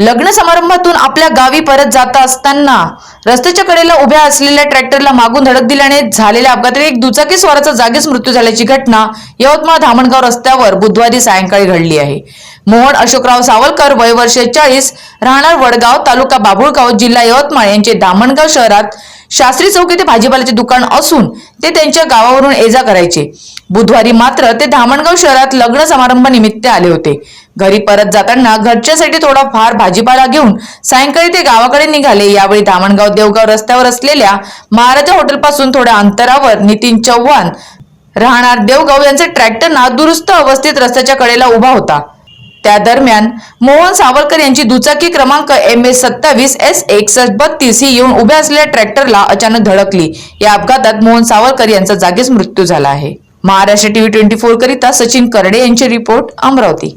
लग्न समारंभातून आपल्या गावी परत जात असताना रस्त्याच्या कडेला उभ्या असलेल्या ट्रॅक्टरला मागून धडक दिल्याने झालेल्या अपघातात एक दुचाकी स्वाराचा जागीच मृत्यू झाल्याची घटना यवतमाळ धामणगाव रस्त्यावर बुधवारी सायंकाळी घडली आहे. मोहन अशोकराव सावलकर वय वर्ष चाळीस राहणार वडगाव तालुका बाभुळगाव जिल्हा यवतमाळ यांचे धामणगाव शहरात शास्त्री चौक येथे भाजीपाल्याचे दुकान असून ते त्यांच्या गावावरून ये जा करायचे. बुधवारी मात्र ते धामणगाव शहरात लग्न समारंभ निमित्त आले होते. घरी परत जाताना घरच्यासाठी थोडा फार भाजीपाला घेऊन सायंकाळी ते गावाकडे निघाले. यावेळी धामणगाव देवगाव रस्त्यावर असलेल्या महाराजा हॉटेलपासून थोड्या अंतरावर नितीन चव्हाण राहणार देवगाव यांचे ट्रॅक्टर ना दुरुस्त अवस्थेत रस्त्याच्या कडेला उभा होता. त्या दरम्यान मोहन सावरकर यांची दुचाकी क्रमांक एम एस सत्तावीस एस एकसष्ट बत्तीस ही येऊन उभ्या असलेल्या ट्रॅक्टरला अचानक धडकली. या अपघातात मोहन सावरकर यांचा जागीच मृत्यू झाला आहे. महाराष्ट्र टीव्ही ट्वेंटी फोर करिता सचिन करडे यांची रिपोर्ट अमरावती.